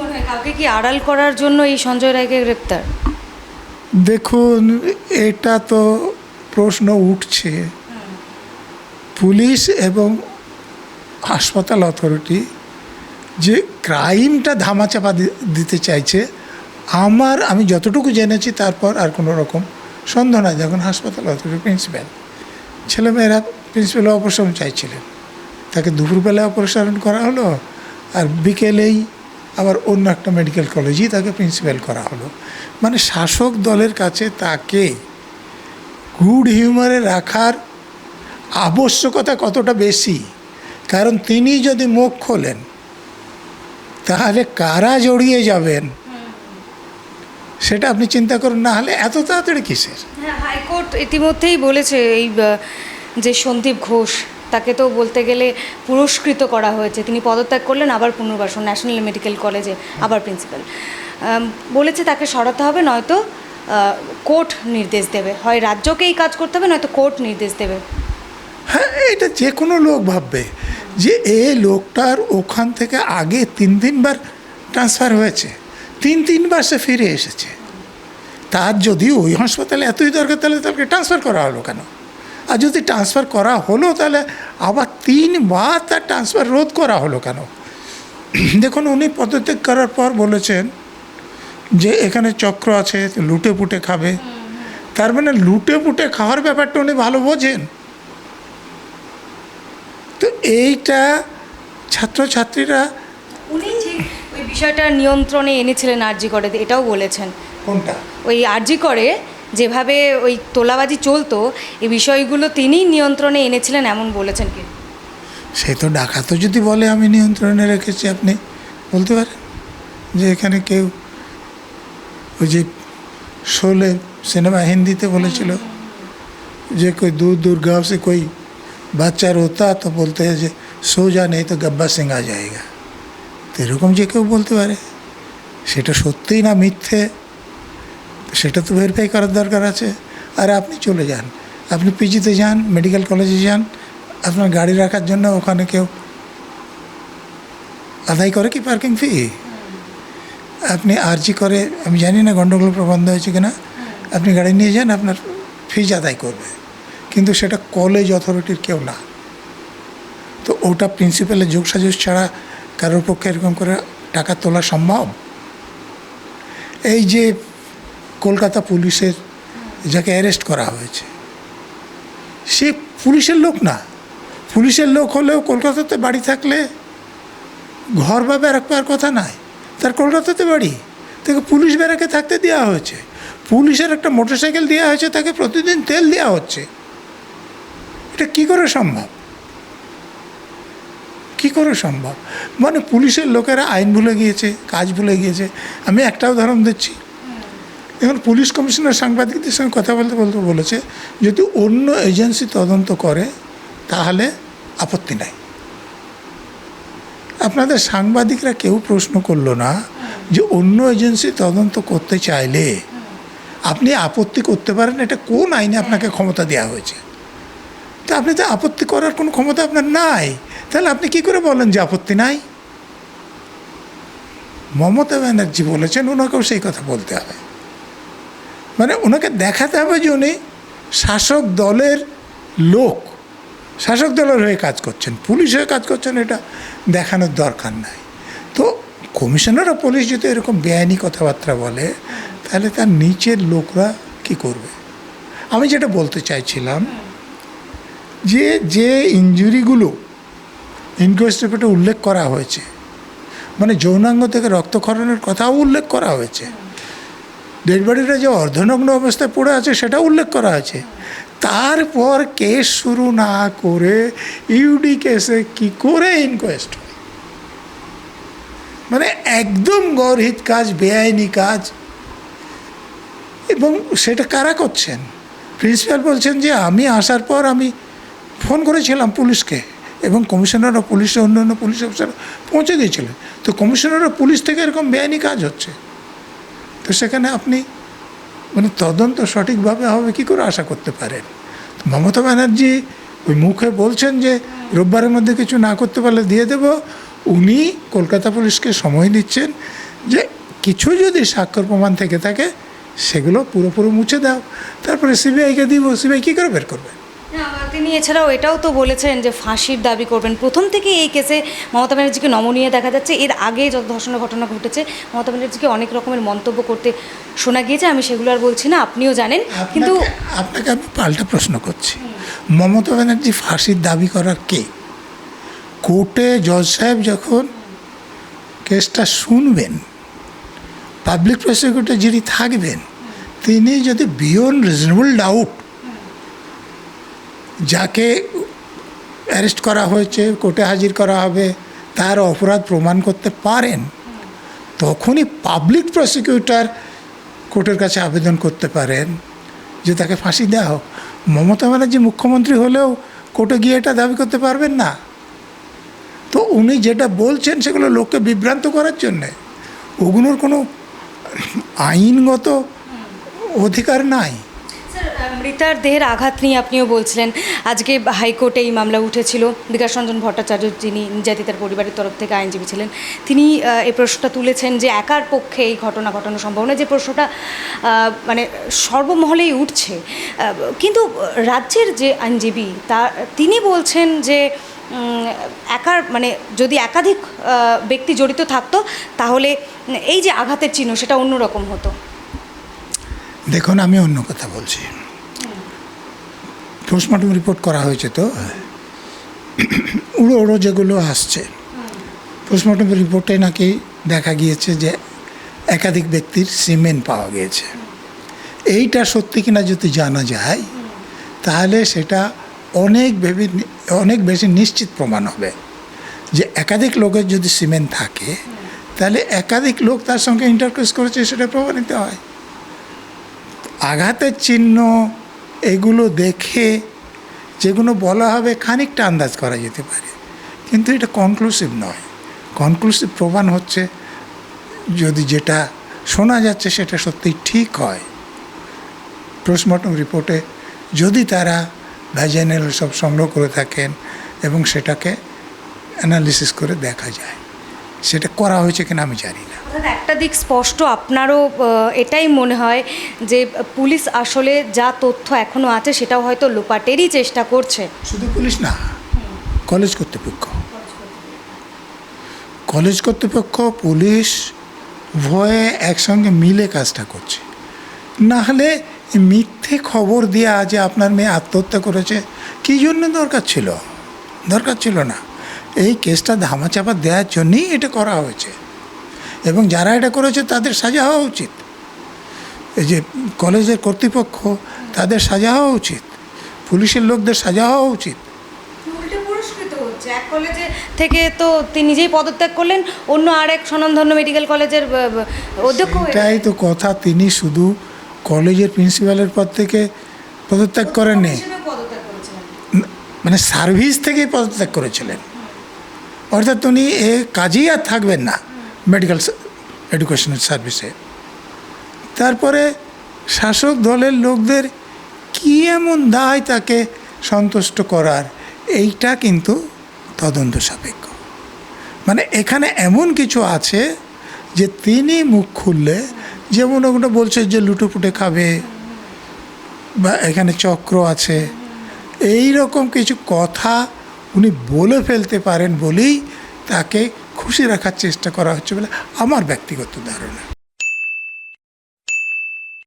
কাউকে কি আড়াল করার জন্য এই সঞ্জয় রায়কে গ্রেপ্তার? দেখুন, এটা তো প্রশ্ন উঠছে। পুলিশ এবং হাসপাতাল অথরিটি যে ক্রাইমটা ধামাচাপা দিতে চাইছে, আমার, আমি যতটুকু জেনেছি, তারপর আর কোনো রকম সন্দেহ নাই। যখন হাসপাতাল অথরিটি প্রিন্সিপাল। ছেলেমেয়েরা প্রিন্সিপাল অপসারণ চাইছিলেন। তাকে দুপুরবেলায় অপসারণ করা হলো, আর বিকেলেই আবার অন্য একটা মেডিকেল কলেজেই তাকে প্রিন্সিপাল করা হলো। মানে শাসক দলের কাছে তাকে গুড হিউমারে রাখার আবশ্যকতা কতটা বেশি? কারণ তিনি যদি মুখ খোলেন, তাহলে কারা জড়িয়ে যাবেন? সেটা আপনি চিন্তা করুন, না হলে এত তাড়াতাড়ি কিসের? হ্যাঁ হাইকোর্ট ইতিমধ্যেই বলেছে এই যে সন্দীপ ঘোষ তাকে তো বলতে গেলে পুরস্কৃত করা হয়েছে। তিনি পদত্যাগ করলেন, আবার পুনর্বাসন ন্যাশনাল মেডিকেল কলেজে, আবার প্রিন্সিপাল। বলেছে তাকে সরাতে হবে, নয়তো কোর্ট নির্দেশ দেবে। হয় রাজ্যকে এই কাজ করতে হবে, নয়তো কোর্ট নির্দেশ দেবে। হ্যাঁ এটা যে কোনো লোক ভাববে যে এ লোকটার ওখান থেকে আগে তিন তিনবার ট্রান্সফার হয়েছে, তিন তিনবার সে ফিরে এসেছে। তার যদি ওই হাসপাতালে এতই দরকার, তাহলে তাকে ট্রান্সফার করা হলো কেন? আর যদি ট্রান্সফার করা হলো তাহলে আবার তিনবার তার ট্রান্সফার রোধ করা হলো কেন? দেখুন উনি পদত্যাগ করার পর বলেছেন যে এখানে চক্র আছে লুটে পুটে খাবে। তার মানে লুটে পুটে খাওয়ার ব্যাপারটা উনি ভালো বোঝেন। তো এইটা ছাত্রছাত্রীরা উনি ঠিক ওই বিষয়টা নিয়ন্ত্রণে এনেছিলেন আরজি করে এটাও বলেছেন। কোনটা? ওই আরজি করে যেভাবে ওই তোলাবাজি চলতো, এই বিষয়গুলো তিনি নিয়ন্ত্রণে এনেছিলেন এমন বলেছেন কি? সে তো ডাকাতও যদি বলে আমি নিয়ন্ত্রণে রেখেছি, আপনি বলতে পারেন? যে এখানে কেউ ওই যে শোলে সিনেমা হিন্দিতে বলেছিল যে কই দূর দূর গাঁও সে কই বাচ্চা রোতা, তো বলতে যে সোজা নেই তো গব্বা সিংহা জায়গা তো এরকম যে কেউ বলতে পারে? সেটা সত্যিই না মিথ্যে? সেটা তো ভেরিফাই করার দরকার আছে। আর আপনি চলে যান। আপনি পিজিতে যান মেডিকেল কলেজে যান, আপনার গাড়ি রাখার জন্য ওখানে কেউ আদায় করে কি পার্কিং ফি আপনি আর্জি করে, আমি জানি না গণ্ডগোল প্রবন্ধ হয়েছে কিনা, আপনি গাড়ি নিয়ে যান, আপনার ফিজ আদায় করবে। কিন্তু সেটা কলেজ অথরিটির কেউ না। তো ওটা প্রিন্সিপালের যোগসাজস ছাড়া কারোর পক্ষে এরকম করে টাকা তোলা সম্ভব? এই যে কলকাতা পুলিশের যাকে অ্যারেস্ট করা হয়েছে, সে পুলিশের লোক না। পুলিশের লোক হলেও কলকাতাতে বাড়ি থাকলে ঘর বা ব্যারাক পাওয়ার কথা নাই, তার কলকাতাতে বাড়ি। তাকে পুলিশ ব্যারাকে থাকতে দেওয়া হয়েছে। পুলিশের একটা মোটরসাইকেল দেওয়া হয়েছে, তাকে প্রতিদিন তেল দেওয়া হচ্ছে। এটা কি করে সম্ভব? কি করে সম্ভব? মানে পুলিশের লোকেরা আইন ভুলে গিয়েছে, কাজ ভুলে গিয়েছে। আমি একটা উদাহরণ দিচ্ছি। এখন পুলিশ কমিশনার সাংবাদিকদের সঙ্গে কথা বলতে বলতে বলেছে, যদি অন্য এজেন্সি তদন্ত করে, তাহলে আপত্তি নাই। আপনাদের সাংবাদিকরা কেউ প্রশ্ন করল না যে অন্য এজেন্সি তদন্ত করতে চাইলে আপনি আপত্তি করতে পারেন, এটা কোন আইনে আপনাকে ক্ষমতা দেওয়া হয়েছে? তা আপনি তো আপত্তি করার কোনো ক্ষমতা আপনার নাই। তাহলে আপনি কি করে বলেন যে আপত্তি নাই? মমতা ব্যানার্জি বলেছেন, ওনাকেও সেই কথা বলতে হবে। মানে ওনাকে দেখাতে হবে যে উনি শাসক দলের লোক। শাসক দলের হয়ে কাজ করছেন, পুলিশ হয়ে কাজ করছেন, এটা দেখানোর দরকার নাই। তো কমিশনার অফ পুলিশ যদি এরকম বেআইনি কথাবার্তা বলে, তাহলে তার নিচের লোকরা কি করবে? আমি যেটা বলতে চাইছিলাম যে যে ইঞ্জুরিগুলো ইনকোয়েস্ট রিপোর্টে উল্লেখ করা হয়েছে মানে যৌনাঙ্গ থেকে রক্তক্ষরণের কথাও উল্লেখ করা হয়েছে ডেড বডিটা যে অর্ধনগ্ন অবস্থায় পড়ে আছে সেটা উল্লেখ করা আছে। তারপর কেস শুরু না করে ইউডি কেসে কি করে ইনকোয়েস্ট মানে একদম গর্হিত কাজ, বেআইনি কাজ। এবং সেটা কারা করছেন? প্রিন্সিপাল বলছেন যে আমি আসার পর আমি ফোন করেছিলাম পুলিশকে এবং কমিশনার অফ পুলিশে অন্যান্য পুলিশ অফিসার পৌঁছে দিয়েছিলেন। তো কমিশনার অফ পুলিশ থেকে এরকম বেআইনি কাজ হচ্ছে। তো সেখানে আপনি মানে তদন্ত সঠিকভাবে হবে, কি করে আশা করতে পারেন? মমতা ব্যানার্জি ওই মুখে বলছেন যে রোববারের মধ্যে কিছু না করতে পারলে দিয়ে দেবো। উনি কলকাতা পুলিশকে সময় দিচ্ছেন যে কিছু যদি স্বাক্ষর প্রমাণ থেকে থাকে, সেগুলো পুরোপুরি মুছে দাও। তারপরে সিবিআইকে দিব, সিবিআই কী করে বের করবে? তিনি এছাড়াও এটাও তো বলেছেন যে ফাঁসির দাবি করবেন। প্রথম থেকে এই কেসে মমতা ব্যানার্জিকে নমনীয় দেখা যাচ্ছে। এর আগে যত ধর্ষণের ঘটনা ঘটেছে মমতা ব্যানার্জিকে অনেক রকমের মন্তব্য করতে শোনা গিয়েছে। আমি সেগুলো আর বলছি না আপনিও জানেন। কিন্তু আপনাকে- আমি পাল্টা প্রশ্ন করছি। মমতা ব্যানার্জি ফাঁসির দাবি করার কে? কোর্টে জজ সাহেব যখন কেসটা শুনবেন পাবলিক প্রসিকিউটর যিনি থাকবেন তিনি যদি বিয়ন্ড রিজনেবল ডাউট যাকে অ্যারেস্ট করা হয়েছে, কোর্টে হাজির করা হবে, তার অপরাধ প্রমাণ করতে পারেন। তখনই পাবলিক প্রসিকিউটর কোর্টের কাছে আবেদন করতে পারেন যে তাকে ফাঁসি দেওয়া হোক। মমতা ব্যানার্জি মুখ্যমন্ত্রী হলেও কোর্টে গিয়ে এটা দাবি করতে পারবেন না। তো উনি যেটা বলছেন সেগুলো লোককে বিভ্রান্ত করার জন্যে। ওগুলোর কোনো আইনগত অধিকার নাই। মৃতার দেহের আঘাত নিয়ে আপনিও বলছিলেন। আজকে হাইকোর্টে এই মামলা উঠেছিল। বিকাশ রঞ্জন ভট্টাচার্য যিনি নির্যাতিতার পরিবারের তরফ থেকে আইনজীবী ছিলেন, তিনি এই প্রশ্নটা তুলেছেন যে একার পক্ষে এই ঘটনা ঘটানো সম্ভব নয়। যে প্রশ্নটা মানে সর্বমহলেই উঠছে। কিন্তু রাজ্যের যে আইনজীবী, তা, তিনি বলছেন যে একার মানে যদি একাধিক ব্যক্তি জড়িত থাকতো, তাহলে এই যে আঘাতের চিহ্ন, সেটা অন্যরকম হতো। দেখুন, আমি অন্য কথা বলছি। পোস্টমর্টম রিপোর্ট করা হয়েছে তো। উড়ো উড়ো যেগুলো আসছে, পোস্টমর্টম রিপোর্টে নাকি দেখা গিয়েছে যে একাধিক ব্যক্তির সিমেন্ট পাওয়া গিয়েছে। এইটা সত্যি কিনা যদি জানা যায়, তাহলে সেটা অনেক ভেবে, অনেক বেশি নিশ্চিত প্রমাণ হবে যে একাধিক লোকের যদি সিমেন্ট থাকে, তাহলে একাধিক লোক তার সঙ্গে ইন্টারকোস করেছে, সেটা প্রমাণিত হয়। আঘাতের চিহ্ন এগুলো দেখে যেগুলো বলা হবে খানিকটা আন্দাজ করা যেতে পারে। কিন্তু এটা কনক্লুসিভ নয়। কনক্লুসিভ প্রমাণ হচ্ছে যদি যেটা শোনা যাচ্ছে সেটা সত্যিই ঠিক হয়। পোস্টমর্টম রিপোর্টে যদি তারা ভ্যাজাইনাল সব সংগ্রহ করে থাকেন এবং সেটাকে অ্যানালিসিস করে দেখা যায়। সেটা করা হয়েছে কিনা আমি জানি না। একটা দিক স্পষ্ট আপনারও এটাই মনে হয় যে পুলিশ আসলে যা তথ্য এখনও আছে সেটাও হয়তো লোপাটেরই চেষ্টা করছে। শুধু পুলিশ না কলেজ কর্তৃপক্ষ। কলেজ কর্তৃপক্ষ পুলিশ উভয়ে একসঙ্গে মিলে কাজটা করছে। না হলে মিথ্যে খবর দেওয়া যে আপনার মেয়ে আত্মহত্যা করেছে কী জন্য দরকার ছিল? দরকার ছিল না। এই কেসটা ধামাচাপা দেওয়ার জন্যই এটা করা হয়েছে। এবং যারা এটা করেছে তাদের সাজা হওয়া উচিত। এই যে কলেজের কর্তৃপক্ষ তাদের সাজা হওয়া উচিত। পুলিশের লোকদের সাজা হওয়া উচিত। এক কলেজে থেকে তো তিনি নিজেই পদত্যাগ করলেন অন্য আর এক স্বনামধন্য মেডিকেল কলেজের অধ্যক্ষ এটাই তো কথা। তিনি শুধু কলেজের প্রিন্সিপালের পদ থেকে পদত্যাগ করেননি। মানে সার্ভিস থেকেই পদত্যাগ করেছিলেন। অর্থাৎ উনি এ কাজেই আর থাকবেন না মেডিকেল এডুকেশনের সার্ভিসে তারপরে শাসক দলের লোকদের কী এমন দায় তাকে সন্তুষ্ট করার, এইটা কিন্তু তদন্ত সাপেক্ষ। মানে এখানে এমন কিছু আছে যে তিনি মুখ খুললে, যেমন ওগুলো বলছে যে লুটোপুটে খাবে বা এখানে চক্র আছে এই রকম কিছু কথা উনি বলে ফেলতে পারেন বলেই তাকে খুশি রাখার চেষ্টা করা হচ্ছে বলে আমার ব্যক্তিগত ধারণা।